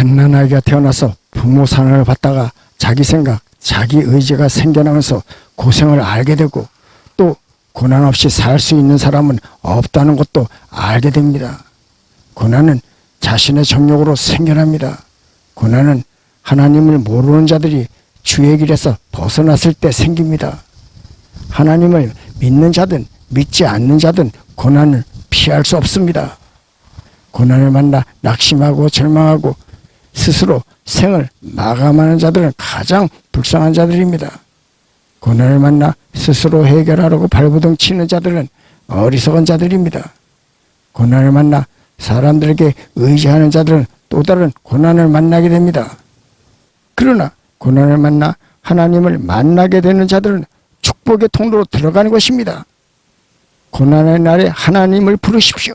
갓난아이가 태어나서 부모 사랑을 받다가 자기 생각, 자기 의지가 생겨나면서 고생을 알게 되고 또 고난 없이 살 수 있는 사람은 없다는 것도 알게 됩니다. 고난은 자신의 정욕으로 생겨납니다. 고난은 하나님을 모르는 자들이 주의 길에서 벗어났을 때 생깁니다. 하나님을 믿는 자든 믿지 않는 자든 고난을 피할 수 없습니다. 고난을 만나 낙심하고 절망하고 스스로 생을 마감하는 자들은 가장 불쌍한 자들입니다. 고난을 만나 스스로 해결하려고 발부둥 치는 자들은 어리석은 자들입니다. 고난을 만나 사람들에게 의지하는 자들은 또 다른 고난을 만나게 됩니다. 그러나 고난을 만나 하나님을 만나게 되는 자들은 축복의 통로로 들어가는 것입니다. 고난의 날에 하나님을 부르십시오.